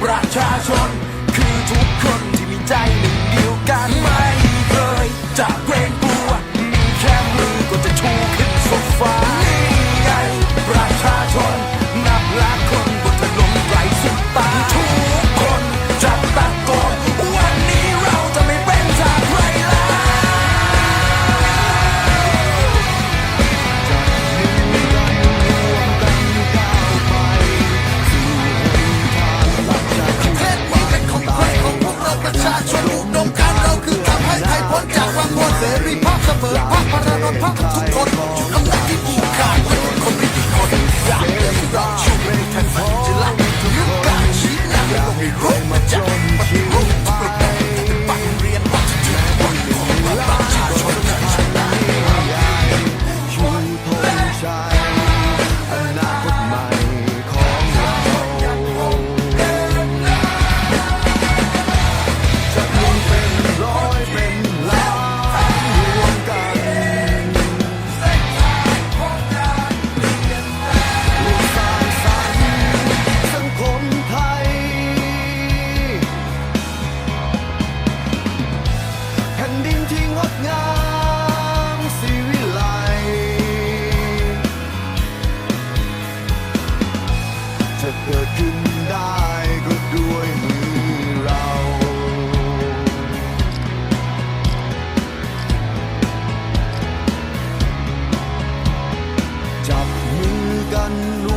¡Brachasón! I'm every very Papa, and. ขึ้นได้ก็ด้วยมือเรา จับมือกัน